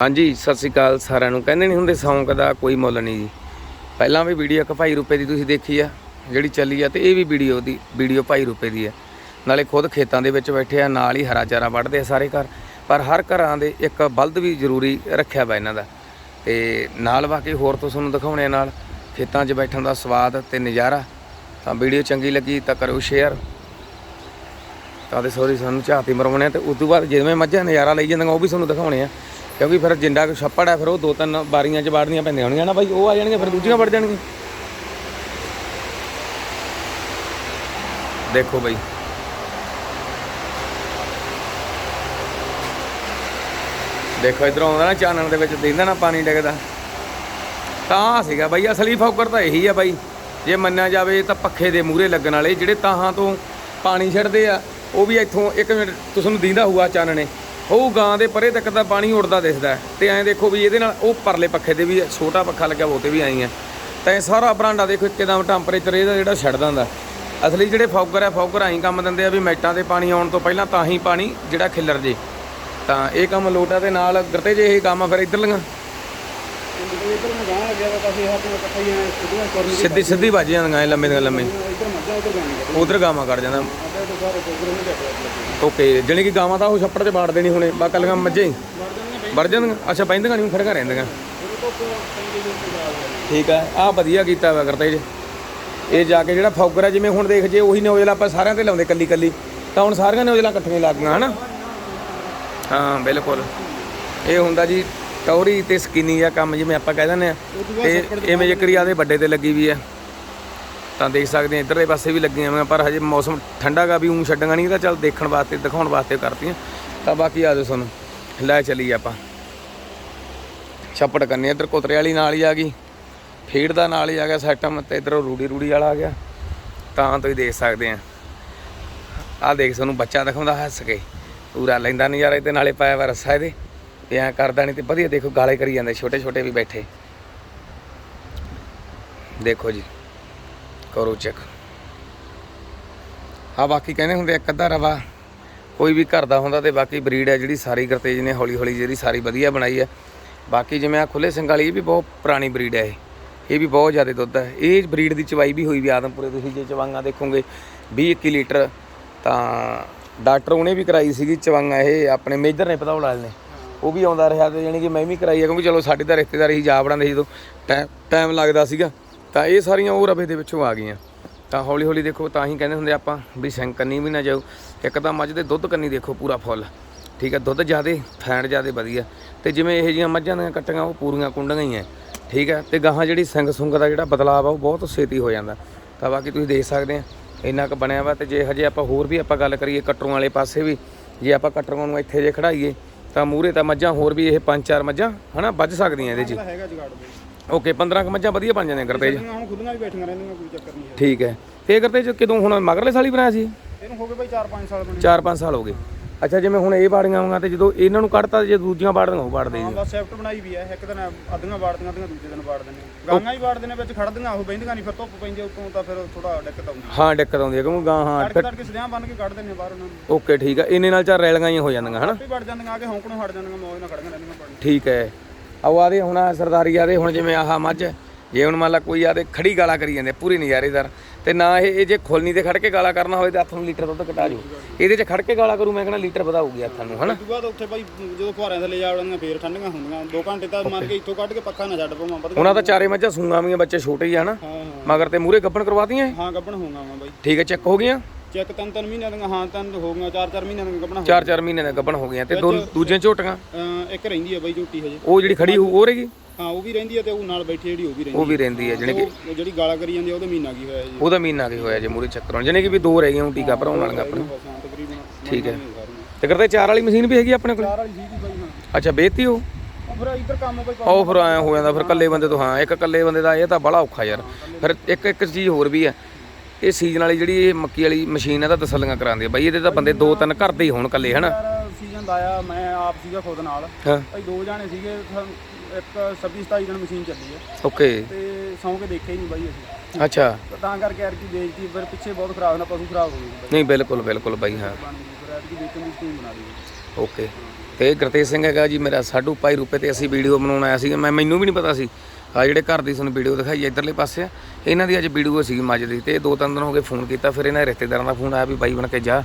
ਹਾਂਜੀ, ਸਤਿ ਸ੍ਰੀ ਅਕਾਲ ਸਾਰਿਆਂ ਨੂੰ। ਕਹਿੰਦੇ ਨਹੀਂ ਹੁੰਦੇ ਸੌਂਕ ਦਾ ਕੋਈ ਮੁੱਲ ਨਹੀਂ ਜੀ। ਪਹਿਲਾਂ ਵੀ ਵੀਡੀਓ ਇੱਕ ਭਾਈ ਰੁਪਏ ਦੀ ਤੁਸੀਂ ਦੇਖੀ ਆ, ਜਿਹੜੀ ਚੱਲੀ ਆ, ਤੇ ਇਹ ਵੀ ਵੀਡੀਓ ਦੀ, ਵੀਡੀਓ ਭਾਈ ਰੁਪਏ ਦੀ ਆ। ਨਾਲੇ ਖੁਦ ਖੇਤਾਂ ਦੇ ਵਿੱਚ ਬੈਠੇ ਆ, ਨਾਲ ਹੀ ਹਰਾ ਚਾਰਾ ਵੱਢਦੇ ਆ ਸਾਰੇ ਘਰ। ਪਰ ਹਰ ਘਰਾਂ ਦੇ ਇੱਕ ਬਲਦ ਵੀ ਜ਼ਰੂਰੀ ਰੱਖਿਆ ਵਾ ਇਹਨਾਂ ਦਾ। ਤੇ ਨਾਲ ਬਾਕੀ ਹੋਰ ਤੋਂ ਤੁਹਾਨੂੰ ਦਿਖਾਉਣੇ ਆ ਨਾਲ। ਖੇਤਾਂ 'ਚ ਬੈਠਣ ਦਾ ਸਵਾਦ ਤੇ ਨਜ਼ਾਰਾ। ਤਾਂ ਵੀਡੀਓ ਚੰਗੀ ਲੱਗੀ ਤਾਂ ਕਰੋ ਸ਼ੇਅਰ ਤਾਂ ਦੇ ਸੋਰੀ ਸਾਨੂੰ ਝਾਤੀ ਮਰਵਾਉਣੇ ਆ ਤੇ ਉਸ ਤੋਂ ਬਾਅਦ ਜਿਵੇਂ ਮੱਝਾਂ ਨਜ਼ਾਰਾ ਲਈ ਜਾਂਦੀਆਂ ਉਹ ਵੀ ਤੁਹਾਨੂੰ ਦਿਖਾਉਣੇ ਆ। ਕਿਉਂਕਿ ਫਿਰ ਜਿੰਦਾ ਕੋ ਛੱਪੜ ਹੈ, ਫਿਰ ਉਹ ਦੋ ਤਿੰਨ ਬਾਰੀਆਂ 'ਚ ਵਾੜਨੀਆਂ ਪੈਂਦੀਆਂ ਹੋਣਗੀਆਂ ਨਾ ਬਾਈ, ਉਹ ਆ ਜਾਣਗੀਆਂ, ਫਿਰ ਦੂਜੀਆਂ ਵੜ ਜਾਣਗੀਆਂ। ਦੇਖੋ ਬਾਈ। ਦੇਖੋ, ਇਧਰੋਂ ਆਉਂਦਾ ਨਾ ਚਾਨਣ ਦੇ ਵਿੱਚ, ਦਿੰਦਾ ਨਾ ਪਾਣੀ ਡਿੱਗਦਾ। ਤਾਂ ਸੀਗਾ ਬਾਈ, ਅਸਲੀ ਫੌਕਰ ਤਾਂ ਇਹੀ ਆ ਬਾਈ। ਜੇ ਮੰਨਿਆ ਜਾਵੇ ਤਾਂ ਪੱਖੇ ਦੇ ਮੂਹਰੇ ਲੱਗਣ ਵਾਲੇ, ਜਿਹੜੇ ਤਾਹਾਂ ਤੋਂ ਪਾਣੀ ਛੱਡਦੇ ਆ, ਉਹ ਵੀ ਇੱਥੋਂ ਇੱਕ ਮਿੰਟ ਤੁਹਾਨੂੰ ਦਿੰਦਾ ਹੋਊਗਾ ਚਾਨਣੇ। ਉਹ ਗਾਂ ਦੇ ਪਰੇ ਤੱਕ ਦਾ ਪਾਣੀ ਉੜਦਾ ਦਿਸਦਾ ਤੇ ਐਂ ਦੇਖੋ ਵੀ ਇਹਦੇ ਨਾਲ ਉਹ ਪਰਲੇ ਪੱਖੇ ਤੇ ਵੀ ਛੋਟਾ ਪੱਖਾ ਲੱਗਿਆ ਉਹ ਤੇ ਵੀ ਆਈ ਆ ਤਾਂ ਇਹ ਸਾਰਾ ਬਰਾਂਡਾ ਦੇਖੋ ਇੱਕਦਮ ਟੈਂਪਰੇਚਰ ਇਹਦਾ ਜਿਹੜਾ ਛੱਡ ਦਿੰਦਾ ਅਸਲੀ ਜਿਹੜੇ ਫੌਕਰ ਆ ਫੌਕਰ ਆਈ ਕੰਮ ਦਿੰਦੇ ਆ ਵੀ ਮੈਟਾਂ ਤੇ ਪਾਣੀ ਆਉਣ ਤੋਂ ਪਹਿਲਾਂ ਤਾਂ ਹੀ ਪਾਣੀ ਜਿਹੜਾ ਖਿਲਰ ਜੇ। ਤਾਂ ਇਹ ਕੰਮ ਲੋਟਾ ਦੇ ਨਾਲ ਗਰਤੇ ਜੇ ਇਹ ਕੰਮ ਆ ਫਿਰ ਇੱਧਰ ਲੀਆਂ ਸਿੱਧੀ ਸਿੱਧੀ ਵੱਜ ਜਾਂਦੀਆਂ ਐ ਲੰਮੇ ਲੰਮੇ। ਉੱਧਰ ਉਧਰ ਗਾਵਾਂ ਕਰ ਜਾਂਦਾ। ਤੋਂ ਸਾਰੇ ਨੂੰ ਓਕੇ ਜਾਣੀ ਕਿ ਗਾਵਾਂ ਤਾਂ ਉਹ ਛੱਪੜ ਤੇ ਬਾੜ ਦੇਣੀ ਹੁਣੇ ਬਾ ਕੱਲੀਆਂ ਮੱਝੇ ਹੀ? ਵੜ ਜਾਂਦੀਆਂ? ਅੱਛਾ ਬੈਂਦੀਆਂ ਨਹੀਂ ਖੜੀਆਂ ਰਹਿੰਦੀਆਂ। ਠੀਕ ਹੈ ਆਹ ਵਧੀਆ ਕੀਤਾ ਵਾ ਕਰਤੇ ਜੇ। ਇਹ ਜਾ ਕੇ ਜਿਹੜਾ ਫੌਗਰ ਆ ਜਿਵੇਂ ਹੁਣ ਦੇਖ ਜੇ ਉਹੀ ਨੋਜ਼ਲ ਆਪਾਂ ਸਾਰਿਆਂ ਤੇ ਲਾਉਂਦੇ ਕੱਲੀ ਕੱਲੀ। ਤਾਂ ਹੁਣ ਸਾਰੀਆਂ ਨੋਜ਼ਲਾਂ ਇਕੱਠੀਆਂ ਲੱਗ ਗਈਆਂ ਹਨਾ? ਹਾਂ ਬਿਲਕੁਲ। ਇਹ ਹੁੰਦਾ ਜੀ ਟੌਰੀ ਤੇ ਸਕਿਨੀ ਆ ਕੰਮ ਜਿਵੇਂ ਆਪਾਂ ਕਹਿ ਦਿੰਦੇ ਆ। ਤੇ ਇਵੇਂ ਜੇਕਰੀ ਆਦੇ ਵੱਡੇ ਤੇ ਲੱਗੀ ਵੀ ਆ। ਤਾਂ ਦੇਖ ਸਕਦੇ ਆ ਇੱਧਰਲੇ ਪਾਸੇ ਵੀ ਲੱਗੀਆਂ ਹੋਈਆਂ, ਪਰ ਹਜੇ ਮੌਸਮ ਠੰਡਾ ਗਾ, ਵੀ ਉਂ ਛੱਡਣਾ ਨਹੀਂ ਤਾਂ ਚੱਲ ਦੇਖਣ ਵਾਸਤੇ, ਦਿਖਾਉਣ ਵਾਸਤੇ ਕਰਤੀਆਂ। ਤਾਂ ਬਾਕੀ ਆ ਜਾਓ ਤੁਹਾਨੂੰ ਲੈ ਚੱਲੀਏ ਆਪਾਂ। ਛੱਪੜ ਕਰਨੀ ਇੱਧਰ ਕੋਤਰੇ ਵਾਲੀ ਨਾਲ ਹੀ ਆ ਗਈ। ਫੀਡ ਦਾ ਨਾਲ ਹੀ ਆ ਗਿਆ ਸੈਟਮ ਤੇ ਇੱਧਰੋਂ ਰੂੜੀ ਰੂੜੀ ਵਾਲਾ ਆ ਗਿਆ। ਤਾਂ ਤੁਸੀਂ ਦੇਖ ਸਕਦੇ ਆ। ਆ ਦੇਖ ਤੁਹਾਨੂੰ ਬੱਚਾ ਦਿਖਾਉਂਦਾ ਹੱਸ ਕੇ। ਪੂਰਾ ਲੈਂਦਾ ਨਜ਼ਾਰਾ ਇਹਦੇ ਨਾਲੇ ਪਾਇਆ ਵਾ ਰੱਸਾ ਇਹਦੇ। ਤੇ ਐਂ ਕਰਦਾ ਨਹੀਂ ਤੇ ਵਧੀਆ ਦੇਖੋ, ਗਾਲੇ ਕਰੀ ਜਾਂਦੇ ਛੋਟੇ ਛੋਟੇ ਵੀ ਬੈਠੇ। ਦੇਖੋ ਜੀ। ਕਰੋ ਚੈੱਕ। ਆ ਬਾਕੀ ਕਹਿੰਦੇ ਹੁੰਦੇ ਇੱਕ ਅੱਧਾ ਰਵਾ ਕੋਈ ਵੀ ਘਰ ਦਾ ਹੁੰਦਾ ਤੇ ਬਾਕੀ ਬਰੀਡ ਹੈ ਜਿਹੜੀ ਸਾਰੀ ਗਰਤੇਜ ਨੇ ਹੌਲੀ ਹੌਲੀ ਜਿਹੜੀ ਸਾਰੀ ਵਧੀਆ ਬਣਾਈ ਹੈ। ਬਾਕੀ ਜਿਵੇਂ ਆ ਖੁੱਲੇ ਸਿੰਘ ਵਾਲੀ, ਇਹ ਵੀ ਬਹੁਤ ਪੁਰਾਣੀ ਬਰੀਡ ਹੈ ਇਹ। ਇਹ ਵੀ ਬਹੁਤ ਜ਼ਿਆਦਾ ਦੁੱਧ ਹੈ। ਇਹ ਬਰੀਡ ਦੀ ਚਵਾਈ ਵੀ ਹੋਈ ਵੀ ਆਦਮਪੁਰੇ, ਤੁਸੀਂ ਜੇ ਚਵਾਂਗਾ ਦੇਖੋਗੇ 20 21 ਲੀਟਰ, ਤਾਂ ਡਾਕਟਰ ਉਹਨੇ ਵੀ ਕਰਾਈ ਸੀਗੀ ਚਵਾਂਗਾ ਇਹ, ਆਪਣੇ ਮੇਜਰ ਨੇ ਪਤਾ ਵਾਲੇ ਨੇ। ਉਹ ਵੀ ਆਉਂਦਾ ਰਿਹਾ ਤੇ ਜਾਣੀ ਕਿ ਮੈਂ ਵੀ ਕਰਾਈ ਹੈ, ਕਿਉਂਕਿ ਚਲੋ ਸਾਡੇ ਤਾਂ ਰਿਸ਼ਤੇਦਾਰ ਹੀ ਜਾ ਬਣਾਉਂਦੇ ਸੀ ਜਦੋਂ ਟਾਈਮ ਲੱਗਦਾ ਸੀਗਾ। ਤਾਂ ਇਹ ਸਾਰੀਆਂ ਉਹ ਰਵੇ ਦੇ ਵਿੱਚੋਂ ਆ ਗਈਆਂ। ਤਾਂ ਹੌਲੀ ਹੌਲੀ ਦੇਖੋ, ਤਾਂ ਹੀ ਕਹਿੰਦੇ ਹੁੰਦੇ ਆਪਾਂ ਵੀ ਸਿੰਘ ਕੰਨੀ ਵੀ ਨਾ ਜਾਓ। ਇੱਕ ਤਾਂ ਮੱਝ ਦੇ ਦੁੱਧ ਕੰਨੀ ਦੇਖੋ ਪੂਰਾ ਫੁੱਲ। ਠੀਕ ਹੈ, ਦੁੱਧ ਜ਼ਿਆਦੇ, ਫੈਟ ਜ਼ਿਆਦੇ ਵਧੀਆ। ਤੇ ਜਿਵੇਂ ਇਹ ਜੀਆਂ ਮੱਝਾਂ ਦੀਆਂ ਕੱਟੀਆਂ, ਉਹ ਪੂਰੀਆਂ ਕੁੰਡੀਆਂ ਹੀ ਐ। ਠੀਕ ਹੈ, ਤੇ ਗਾਹਾਂ ਜਿਹੜੀ ਸਿੰਗ ਸੁੰਗ ਦਾ ਜਿਹੜਾ ਬਦਲਾਅ ਆ, ਉਹ ਬਹੁਤ ਛੇਤੀ ਹੋ ਜਾਂਦਾ। ਤਾਂ ਬਾਕੀ ਤੁਸੀਂ ਦੇਖ ਸਕਦੇ ਆ, ਇੰਨਾ ਕੁ ਬਣਿਆ ਵਾ ਤੇ ਜੇ ਹਜੇ ਆਪਾਂ ਹੋਰ ਵੀ ਆਪਾਂ ਗੱਲ ਕਰੀਏ ਕਟਰੋਂ ਵਾਲੇ ਪਾਸੇ ਵੀ, ਜੇ ਆਪਾਂ ਕਟਰੋਂ ਨੂੰ ਇੱਥੇ ਜੇ ਖੜਾਈਏ, ਤਾਂ ਮੂਰੇ ਤਾਂ ਮੱਝਾਂ ਹੋਰ ਵੀ ਇਹ ਪੰਜ ਚਾਰ ਮੱਝਾਂ, ਹਨਾ, ਵੱਜ ਸਕਦੀਆਂ ਇਹਦੇ 'ਚ। ਓਕੇ 15 ਕੁ ਮੱਝਾਂ ਵਧੀਆ ਬਣ ਜਾਂਦੀਆਂ ਜਿਹੜੀਆਂ ਹੁਣ ਖੁੱਲੀਆਂ ਵੀ ਬੈਠੀਆਂ ਰਹਿੰਦੀਆਂ ਕੋਈ ਚੱਕਰ ਨਹੀਂ ਹੈ। ਠੀਕ ਹੈ। ਤੇ ਇਹ ਕਰਤੇ 'ਚ ਕਦੋਂ ਹੁਣ ਮਗਰਲੇ ਸਾਲ ਹੀ ਬਣਾਇਆ ਸੀ ਇਹਨੂੰ ਹੋ ਗਏ ਬਈ 4-5 ਸਾਲ ਬਣੇ। 4-5 ਸਾਲ ਹੋ ਗਏ। ਅੱਛਾ ਜਿਵੇਂ ਹੁਣ ਇਹ ਬਾੜੀਆਂ ਆਉਂਗਾ ਤੇ ਜਦੋਂ ਇਹਨਾਂ ਨੂੰ ਕੱਢਤਾ ਜੇ ਦੂਜੀਆਂ ਬਾੜੀਆਂ ਉਹ ਬਾੜਦੇ ਜੀ। ਬਸ ਸੈਫਟ ਬਣਾਈ ਵੀ ਹੈ। ਇੱਕ ਦਿਨ ਅੱਧੀਆਂ ਵਾੜਦੀਆਂ ਅੱਧੀਆਂ ਦੂਜੇ ਦਿਨ ਵਾੜ ਦਿੰਦੇ। ਗਾਂਗਾ ਹੀ ਵਾੜਦੇ ਨੇ ਵਿੱਚ ਖੜਦੀਆਂ ਉਹ ਬੈਂਦੀਆਂ ਨਹੀਂ ਫਿਰ ਧੁੱਪ ਪੈਂਦੀ ਉੱਤੋਂ ਤਾਂ ਫਿਰ ਥੋੜਾ ਦਿੱਕਤ ਆਉਂਦੀ ਹਾਂ। ਦਿੱਕਤ ਆਉਂਦੀ ਹੈ ਕਿਉਂਕਿ ਗਾਂ ਹਾਂ ਤੜਕੇ ਤੜਕੇ ਸਦਿਆਂ ਬੰਨ ਕੇ ਕੱਢ ਦਿੰਦੇ ਬਾਹਰ ਉਹਨਾਂ ਨੂੰ। ਓਕੇ ਠੀਕ ਹੈ। ਇੰਨੇ ਨਾਲ ਚਾਰ ਰੈਲੀਆਂ ਹੀ ਹੋ ਜਾਂਦੀਆਂ ਹਨਾ? ਆਪੇ ਵੜ ਜਾਂਦੀਆਂ ਆ ਕੇ ਹੌਂਕਣੋਂ ਹਟ ਜਾਂਦੀਆਂ ਮੌਜ ਨਾਲ ਖੜੀਆਂ ਰਹਿੰਦੀਆਂ ਠੀਕ ਹੈ। ਆਓ ਆਦੇ ਹੁਣ ਆਹ ਸਰਦਾਰੀ ਆਦੇ ਹੁਣ ਜਿਵੇਂ ਆਹ ਮੱਝ ਜੇ ਹੁਣ ਮੰਨ ਲਾ ਕੋਈ ਆਦੇ ਖੜੀ ਗਾਲਾ ਕਰੀ ਜਾਂਦੇ ਪੂਰੀ ਨਜ਼ਾਰੇਦਾਰ ਤੇ ਨਾ ਇਹ ਇਹ ਜੇ ਖੋਲਣੀ ਤੇ ਖੜ ਕੇ ਗਾਲਾ ਕਰਨਾ ਹੋਵੇ ਤਾਂ ਹੱਥ ਨੂੰ ਲੀਟਰ ਦੁੱਧ ਘਟਾ ਜੂ ਇਹਦੇ 'ਚ ਖੜ ਕੇ ਗਾਲਾ ਕਰੂ ਮੈਂ ਕਹਿੰਦਾ ਲੀਟਰ ਵਧਾਊਗੀ ਹੱਥਾਂ ਨੂੰ ਹਨਾ? ਉਸ ਤੋਂ ਬਾਅਦ ਉੱਥੇ ਬਾਈ ਜਦੋਂ ਫੁਹਾਰਿਆਂ ਥੱਲੇ ਜਾ ਵੜਾਂਗੇ ਫੇਰ ਠੰਡੀਆਂ ਹੁੰਦੀਆਂ। 2 ਘੰਟੇ ਤਾਂ ਮੰਨ ਕੇ ਇੱਥੋਂ ਕੱਢ ਕੇ ਪੱਖਾ ਨਾ ਛੱਡ ਪਵਾਂ ਵੱਧ ਉਹਨਾਂ ਤਾਂ ਚਾਰੇ ਮੱਝਾਂ ਸੂਆਂ ਵੀਆਂ ਬੱਚੇ ਛੋਟੇ ਹੀ ਆ ਹਨਾ? ਹਾਂ ਮਗਰ ਤੇ ਮੂਰੇ ਗੱਪਣ ਕਰਵਾਤੀਆਂ ਇਹ? ਹਾਂ ਗੱਬਣ ਹੋਊਗਾ ਮੈਂ ਬਾਈ। ਠੀਕ ਹੈ ਚੈੱਕ ਹੋ ਗਈਆਂ? ਚੈੱਕ ਤਿੰਨ ਤਿੰਨ ਮਹੀਨਿਆਂ ਦੀਆਂ ਹਾਂ ਤਿੰਨ ਹੋ ਗਈਆਂ ਚਾਰ ਚਾਰ ਮਹੀਨਿਆਂ ਦੀਆਂ ਗੱਬਣਾ ਚਾਰ ਚਾਰ ਮਹੀਨੇ ਦੇ ਗੱਪਣ ਹੋ ਗਈਆਂ ਤੇ ਦੋ ਦੂਜੀਆਂ ਝੋਟੀਆਂ? ਇੱਕ ਰਹਿੰਦੀ ਹੈ ਬਾਈ ਝੋਟੀ ਹਜੇ। ਉਹ ਜਿਹੜੀ ਖੜੀ ਉਹ ਰਹੇਗੀ? ਹਾਂ ਉਹ ਵੀ ਰਹਿੰਦੀ ਹੈ ਤੇ ਉਹ ਨਾਲ ਬੈਠੀ ਜਿਹੜੀ ਉਹ ਵੀ ਰਹਿੰਦੀ ਉਹ ਵੀ ਰਹਿੰਦੀ ਹੈ ਜਾਣੀ ਕਿ ਉਹ ਜਿਹੜੀ ਗਾਲਾਂ ਕਰੀ ਜਾਂਦੀ ਆ, ਉਹਦੇ ਮਹੀਨਾ ਕੀ ਹੋਇਆ ਜੀ? ਉਹਦਾ ਮਹੀਨਾ ਕੀ ਹੋਇਆ ਜੇ ਮੂਰੇ ਚੱਕਰਾਂ ਜਾਣੀ ਕਿ ਵੀ ਦੋ ਰਹਿ ਗਈਆਂ ਹੁਣ ਟੀਕਾ ਭਰਾਉਣ ਵਾਲੀਆਂ ਆਪਣੇ ਹਾਂ ਤਕਰੀਬਨ ਠੀਕ ਹੈ। ਤੇ ਕਰਦੇ ਚਾਰ ਵਾਲੀ ਮਸ਼ੀਨ ਵੀ ਹੈਗੀ ਆਪਣੇ ਕੋਲ? ਚਾਰ ਵਾਲੀ ਸੀਗੀ ਬਾਈ ਹਾਂ। ਅੱਛਾ ਬੇਤੀ ਉਹ? ਉਹ ਫਿਰ ਇੱਧਰ ਕੰਮ ਬਾਈ ਉਹ ਫਿਰ ਐ ਹੋ ਜਾਂਦਾ ਫਿਰ ਇਕੱਲੇ ਬੰਦੇ ਤੋਂ ਹਾਂ ਇੱਕ ਇਕੱਲੇ ਬੰਦੇ ਦਾ ਇਹ ਤਾਂ ਬੜਾ ਔਖਾ ਯਾਰ। ਫਿਰ ਇੱਕ ਇੱਕ ਚੀਜ਼ ਹੋਰ ਵੀ ਹੈ ਇਹ ਸੀਜ਼ਨ ਵਾਲੀ ਜਿਹੜੀ ਇਹ ਮੱਕੀ ਵਾਲੀ ਮਸ਼ੀਨ ਹੈ ਤਾਂ ਤਸੱਲੀਆਂ ਕਰਾਉਂਦੀ ਬਾਈ। ਇਹਦੇ ਤਾਂ ਬੰਦੇ ਦੋ ਤਿੰਨ ਘਰ ਦੇ ਹੀ ਹੋਣ ਇਕੱਲੇ ਹਨਾ? ਸੀਜ਼ਨ ਦਾ ਆਇਆ ਮੈਂ ਆਪ ਸੀਗਾ ਖੁਦ ਨਾਲ। ਹਾਂ। ਭਾਈ ਦੋ ਜਾਣੇ ਸੀਗੇ ਇੱਕ 26 27 ਦਿਨ ਮਸ਼ੀਨ ਚੱਲੀ ਹੈ ਓਕੇ। ਤੇ ਸੌਂ ਕੇ ਦੇਖਿਆ ਹੀ ਨਹੀਂ ਬਾਈ ਅਸੀਂ। ਅੱਛਾ। ਤਾਂ ਕਰਕੇ ਯਾਰ ਕੀ ਵੇਚਤੀ ਫਿਰ ਪਿੱਛੇ ਬਹੁਤ ਖਰਾਬ ਨਾ ਪਸ਼ੂ ਖਰਾਬ ਹੋ ਗਏ ਨਹੀਂ ਬਿਲਕੁਲ ਬਿਲਕੁਲ ਬਾਈ ਹਾਂ। ਓਕੇ। ਤੇ ਗੁਰਤੇਜ ਸਿੰਘ ਹੈਗਾ ਜੀ ਮੇਰਾ ਸਾਡੂ ਭਾਈ ਰੂਪੇ ਤੇ ਅਸੀਂ ਵੀਡੀਓ ਬਣਾਉਣ ਆਇਆ ਸੀ ਮੈਂ ਮੈਨੂੰ ਵੀ ਨਹੀਂ ਪਤਾ ਸੀ ਆ ਜਿਹੜੇ ਘਰ ਦੀ ਤੁਹਾਨੂੰ ਵੀਡੀਓ ਦਿਖਾਈ ਹੈ ਇਧਰਲੇ ਪਾਸੇ ਆ, ਇਹਨਾਂ ਦੀ ਅੱਜ ਵੀਡੀਓ ਸੀਗੀ ਮੱਝ ਦੀ ਤੇ ਦੋ ਤਿੰਨ ਦਿਨ ਹੋ ਗਏ ਫੋਨ ਕੀਤਾ, ਫਿਰ ਇਹਨਾਂ ਰਿਸ਼ਤੇਦਾਰਾਂ ਦਾ ਫੋਨ ਆਇਆ ਵੀ ਬਾਈ ਬਣ ਕੇ ਜਾ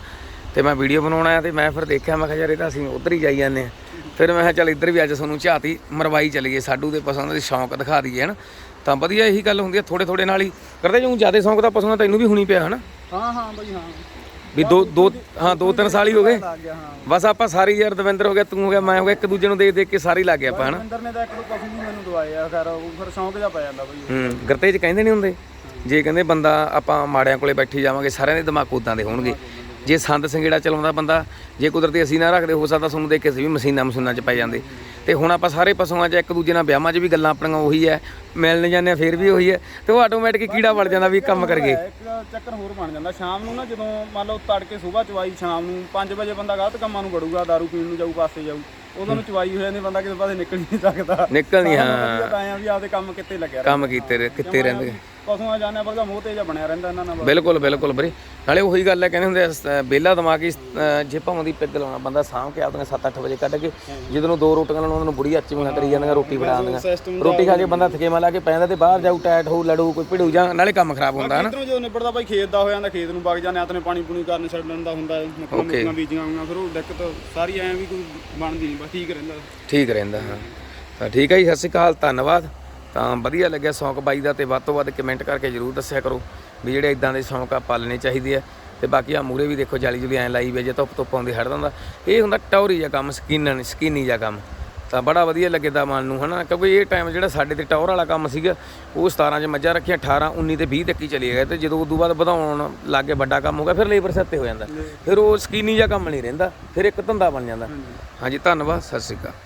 ਤੇ ਮੈਂ ਵੀਡੀਓ ਬਣਾਉਣਾ ਆ ਤੇ ਮੈਂ ਫਿਰ ਦੇਖਿਆ, ਮੈਂ ਕਿਹਾ ਯਾਰ ਇਹ ਤਾਂ ਅਸੀਂ ਉਧਰ ਹੀ ਜਾਈ ਜਾਂਦੇ ਆ। ਫਿਰ ਮੈਂ ਕਿਹਾ ਚੱਲ ਇੱਧਰ ਵੀ ਅੱਜ ਤੁਹਾਨੂੰ ਝਾਤੀ ਮਰਵਾਈ ਚਲੀਏ, ਸਾਡੂ ਦੇ ਪਸੰਦ ਦੀ ਸ਼ੌਂਕ ਦਿਖਾ ਦਈਏ, ਹਨ? ਤਾਂ ਵਧੀਆ ਇਹੀ ਗੱਲ ਹੁੰਦੀ ਹੈ ਥੋੜੇ ਥੋੜੇ ਨਾਲ ਹੀ। ਕਰਦੇ ਜੂ ਜ਼ਿਆਦਾ ਸ਼ੌਂਕ ਤਾਂ ਪਸੰਦ ਤੈਨੂੰ ਵੀ ਹੁਣੀ ਪਿਆ, ਹਨਾ? ਹਾਂ ਹਾਂ, ਬਾਈ, ਹਾਂ। ਵੀ ਦੋ ਦੋ ਹਾਂ ਦੋ ਤਿੰਨ ਸਾਲ ਹੀ ਹੋ ਗਏ। ਲੱਗ ਗਿਆ ਹਾਂ ਬਸ ਆਪਾਂ ਸਾਰੀ ਯਾਰ ਦਵਿੰਦਰ ਹੋ ਗਿਆ ਤੂੰ ਹੋ ਗਿਆ ਮੈਂ ਹੋ ਗਿਆ ਇੱਕ ਦੂਜੇ ਨੂੰ ਦੇਖ ਦੇਖ ਕੇ ਸਾਰੇ ਹੀ ਲੱਗ ਗਏ ਆਪਾਂ ਹਨਾ? ਅੰਦਰ ਨੇ ਤਾਂ ਇੱਕ ਦੋ ਪਸ਼ੂ ਵੀ ਮੈਨੂੰ ਦਵਾਏ ਆ ਖੈਰ ਉਹ ਫਿਰ ਸ਼ੌਂਕ ਜਿਹਾ ਪੈ ਜਾਂਦਾ ਬਾਈ। ਹੂੰ ਗਰਤੇਜ ਕਹਿੰਦੇ ਨਹੀਂ ਹੁੰਦੇ? ਜੇ ਕਹਿੰਦੇ ਬੰਦਾ ਆਪਾਂ ਮਾੜਿਆਂ ਕੋਲੇ ਬੈਠੀ ਜਾਵਾਂਗੇ ਸਾਰਿਆਂ ਦੇ ਦਿਮਾਗ ਉਦਾਂ ਦੇ ਹੋਣਗੇ। ਜੇ ਸੰਦ ਸੰਗੇੜਾ ਚਲਾਉਂਦਾ ਬੰਦਾ ਜੇ ਕੁਦਰਤੀ ਅਸੀਂ ਨਾ ਰੱਖਦੇ ਹੋ ਸਕਦਾ ਤੁਹਾਨੂੰ ਦੇਖ ਕੇ ਅਸੀਂ ਵੀ ਮਸ਼ੀਨਾਂ ਮਸ਼ੀਨਾਂ 'ਚ ਪੈ ਜਾਂਦੇ। ਤੇ ਹੁਣ ਆਪਾਂ ਸਾਰੇ ਪਸ਼ੂਆਂ 'ਚ ਇੱਕ ਦੂਜੇ ਨਾਲ ਵਿਆਹਾਂ 'ਚ ਵੀ ਗੱਲਾਂ ਆਪਣੀਆਂ ਉਹੀ ਹੈ ਮਿਲਣ ਜਾਂਦੇ ਆ ਫੇਰ ਵੀ ਉਹੀ ਹੈ ਤੇ ਉਹ ਆਟੋਮੈਟਿਕ ਕੀੜਾ ਵੜ ਜਾਂਦਾ ਵੀ ਕੰਮ ਕਰਗੇ ਇੱਕ ਚੱਕਰ ਹੋਰ ਬਣ ਜਾਂਦਾ ਸ਼ਾਮ ਨੂੰ ਨਾ ਜਦੋਂ ਮੰਨ ਲਓ ਤੜਕੇ ਸਵੇਰ ਚਵਾਈ ਸ਼ਾਮ ਨੂੰ 5 ਵਜੇ ਬੰਦਾ ਗਲਤ ਕੰਮਾਂ ਨੂੰ ਵੜੂਗਾ ਦਾਰੂ ਪੀਣ ਨੂੰ ਜਾਊ ਪਾਸੇ ਜਾਊ ਉਦੋਂ ਨੂੰ ਚਵਾਈ ਹੋ ਜਾਂਦੀ ਬੰਦਾ ਕਿਸੇ ਪਾਸੇ ਨਿਕਲ ਨਹੀਂ ਸਕਦਾ। ਨਿਕਲ ਨਹੀਂ ਹਾਂ। ਤਾਂ ਆ ਵੀ ਆਪਦੇ ਕੰਮ ਕਿੱਥੇ ਲੱਗਿਆ ਕੰਮ ਕੀਤੇ ਕਿੱਤੇ ਰਹਿੰਦੇ। ਪਸ਼ੂਆਂ ਜਾਣਿਆ ਵਰਗਾ ਮੋਹ ਤੇ ਜਿਹਾ ਬਣਿਆ ਰਹਿੰਦਾ ਇਹਨਾਂ ਨਾਲ ਬਿਲਕੁਲ ਬਿਲਕੁਲ ਵੀਰੇ। ਨਾਲੇ ਉਹੀ ਗੱਲ ਹੈ ਕਹਿੰਦੇ ਹੁੰਦੇ ਵਿਹਲਾ ਦਿਮਾਗ ਜੇ ਭਾਵੇਂ ਦੀ ਪਿੱਗ ਲਾਉਣਾ ਬੰਦਾ ਸਾਂਭ ਕੇ ਆਪਦੀਆਂ 7-8 ਵਜੇ ਕੱਢ ਕੇ ਜਦੋਂ ਨੂੰ ਦੋ ਰੋਟੀਆਂ ਲਾਉਣ ਉਹਨਾਂ ਨੂੰ ਬੁੜੀ ਅੱਚ ਵੀ ਕਰੀ ਜਾਂਦੀਆਂ ਰੋਟੀ ਫੜਾ ਦਿੰਦੀਆਂ। ਰੋਟੀ ਖਾ ਕੇ ਬੰਦਾ ਥਕੇਮਾ ਲਾ ਕੇ ਪੈਂਦਾ ਤੇ ਬਾਹਰ ਜਾਊ ਟੈਟ ਹੋਊ ਲੜੂ ਕੋਈ ਭਿੜੂ ਜਾਂ ਨਾਲੇ ਕੰਮ ਖਰਾਬ ਹੁੰਦਾ ਹਨਾ? ਜਦੋਂ ਨਿਬੜਦਾ ਬਾਈ ਖੇਤ ਦਾ ਹੋ ਜਾਂਦਾ ਖੇਤ ਨੂੰ ਵਗ ਜਾਂਦੇ ਆ ਤੇ ਪਾਣੀ ਪੂਣੀ ਕਰਨ ਛੱਡਣ ਦਾ ਹੁੰਦਾ ਮੁੱਕੀਆਂ ਬੀਜੀਆਂ ਹੋਈਆਂ ਫਿਰ ਉਹ ਦਿੱਕਤ ਸਾਰੀ ਐਂ ਵੀ ਕੋਈ ਬਣਦੀ ਨਹੀਂ ਬਸ ਠੀਕ ਰਹਿੰਦਾ। ਠੀਕ ਰਹਿੰਦਾ ਹਾਂ। ਤਾਂ ਠੀਕ ਹੈ ਜੀ ਸਤਿ ਸ਼੍ਰੀ ਅਕਾਲ ਧੰਨਵਾਦ। ਤਾਂ ਵਧੀਆ ਲੱਗਿਆ ਸ਼ੌਂਕ ਬਾਈ ਦਾ ਤੇ ਵੱਧ ਤੋਂ ਵੱਧ ਕਮੈਂਟ ਕਰਕੇ ਜਰੂਰ ਦੱਸਿਆ ਕਰੋ ਵੀ ਜਿਹੜੇ ਇਦਾਂ ਦੇ ਸ਼ੌਂਕ ਆ ਪਾਲਣੇ ਚਾਹੀਦੇ ਆ ਤੇ ਬਾਕੀ ਆ ਮੂਰੇ ਵੀ ਦੇਖੋ ਜਾਲੀ ਜੁਲੀ ਐ ਲਾਈ ਵੀ ਜੇ ਧੁੱਪ ਧੁੱਪ ਆਉਂਦੀ ਹਟ ਜਾਂਦਾ। ਇਹ ਹੁੰਦਾ ਟੌਰੀ ਜਿਹਾ ਕੰਮ ਸਕੀਨਨ ਸਕੀਨੀ ਜਿਹਾ ਕੰਮ। ਤਾਂ ਬੜਾ ਵਧੀਆ ਲੱਗੇਦਾ ਮਨ ਨੂੰ ਹਨਾ? ਕਿਉਂਕਿ ਇਹ ਟਾਈਮ ਜਿਹੜਾ ਸਾਡੇ ਤੇ ਟੌਰ ਵਾਲਾ ਕੰਮ ਸੀਗਾ ਉਹ 17 ਚ ਮੱਝਾਂ ਰੱਖੀਆਂ 18 19 ਤੇ 20 ਤੱਕ ਹੀ ਚਲੇ ਗਏ ਤੇ ਜਦੋਂ ਉਦੋਂ ਬਾਅਦ ਵਧਾਉਣ ਲੱਗੇ ਵੱਡਾ ਕੰਮ ਹੋ ਗਿਆ ਫਿਰ ਲੇਬਰ ਸਿਰ ਤੇ ਹੋ ਜਾਂਦਾ। ਫਿਰ ਉਹ ਸਕੀਨੀ ਜਿਹਾ ਕੰਮ ਨਹੀਂ ਰਹਿੰਦਾ ਫਿਰ ਇੱਕ ਧੰਦਾ ਬਣ ਜਾਂਦਾ। ਹਾਂਜੀ ਧੰਨਵਾਦ ਸਤਿ ਸ਼੍ਰੀ ਅਕਾਲ।